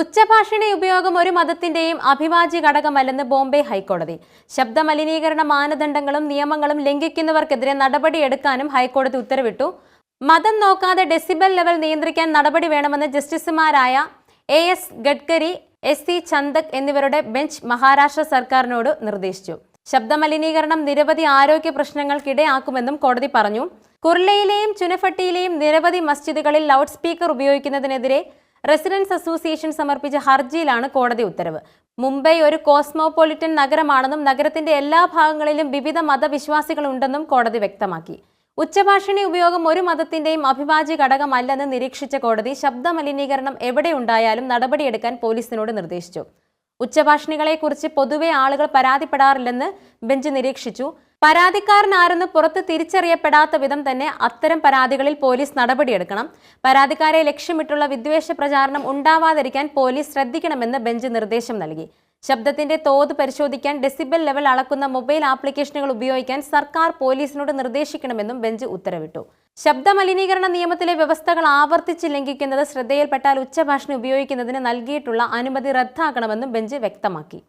ഉച്ചഭാഷിണി ഉപയോഗം ഒരു മതത്തിന്റെയും അഭിവാജ്യ ഘടകമല്ലെന്ന് ബോംബെ ഹൈക്കോടതി. ശബ്ദ മലിനീകരണ മാനദണ്ഡങ്ങളും നിയമങ്ങളും ലംഘിക്കുന്നവർക്കെതിരെ നടപടിയെടുക്കാനും ഹൈക്കോടതി ഉത്തരവിട്ടു. മതം നോക്കാതെ ഡെസിബൽ ലെവൽ നിയന്ത്രിക്കാൻ നടപടി വേണമെന്ന് ജസ്റ്റിസുമാരായ A S Gadkari S C Chandak എന്നിവരുടെ ബെഞ്ച് മഹാരാഷ്ട്ര സർക്കാരിനോട് നിർദ്ദേശിച്ചു. ശബ്ദമലിനീകരണം നിരവധി ആരോഗ്യ പ്രശ്നങ്ങൾക്കിടയാക്കുമെന്നും കോടതി പറഞ്ഞു. കുർലയിലെയും ചുനഫട്ടിയിലെയും നിരവധി മസ്ജിദുകളിൽ ലൗഡ് സ്പീക്കർ ഉപയോഗിക്കുന്നതിനെതിരെ റെസിഡൻസ് അസോസിയേഷൻ സമർപ്പിച്ച ഹർജിയിലാണ് കോടതി ഉത്തരവ്. മുംബൈ ഒരു കോസ്മോപൊളിറ്റൻ നഗരമാണെന്നും നഗരത്തിന്റെ എല്ലാ ഭാഗങ്ങളിലും വിവിധ മതവിശ്വാസികളുണ്ടെന്നും കോടതി വ്യക്തമാക്കി. ഉച്ചഭാഷിണി ഉപയോഗം ഒരു മതത്തിന്റെയും അഭിവാജ്യ ഘടകമല്ലെന്ന് നിരീക്ഷിച്ച കോടതി ശബ്ദമലിനീകരണം എവിടെയുണ്ടായാലും നടപടിയെടുക്കാൻ പോലീസിനോട് നിർദ്ദേശിച്ചു. ഉച്ചഭാഷിണികളെക്കുറിച്ച് പൊതുവെ ആളുകൾ പരാതിപ്പെടാറില്ലെന്ന് ബെഞ്ച് നിരീക്ഷിച്ചു. പരാതിക്കാരനാരെന്ന് പുറത്ത് തിരിച്ചറിയപ്പെടാത്ത വിധം തന്നെ അത്തരം പരാതികളിൽ പോലീസ് നടപടിയെടുക്കണം. പരാതിക്കാരെ ലക്ഷ്യമിട്ടുള്ള വിദ്വേഷ പ്രചാരണം ഉണ്ടാവാതിരിക്കാൻ പോലീസ് ശ്രദ്ധിക്കണമെന്ന് ബെഞ്ച് നിർദ്ദേശം നൽകി. ശബ്ദത്തിന്റെ തോത് പരിശോധിക്കാൻ ഡെസിബൽ ലെവൽ അളക്കുന്ന മൊബൈൽ ആപ്ലിക്കേഷനുകൾ ഉപയോഗിക്കാൻ സർക്കാർ പോലീസിനോട് നിർദ്ദേശിക്കണമെന്നും ബെഞ്ച് ഉത്തരവിട്ടു. ശബ്ദ മലിനീകരണ നിയമത്തിലെ വ്യവസ്ഥകൾ ആവർത്തിച്ച് ലംഘിക്കുന്നത് ശ്രദ്ധയിൽപ്പെട്ടാൽ ഉച്ചഭാഷണി ഉപയോഗിക്കുന്നതിന് നൽകിയിട്ടുള്ള അനുമതി റദ്ദാക്കണമെന്നും ബെഞ്ച് വ്യക്തമാക്കി.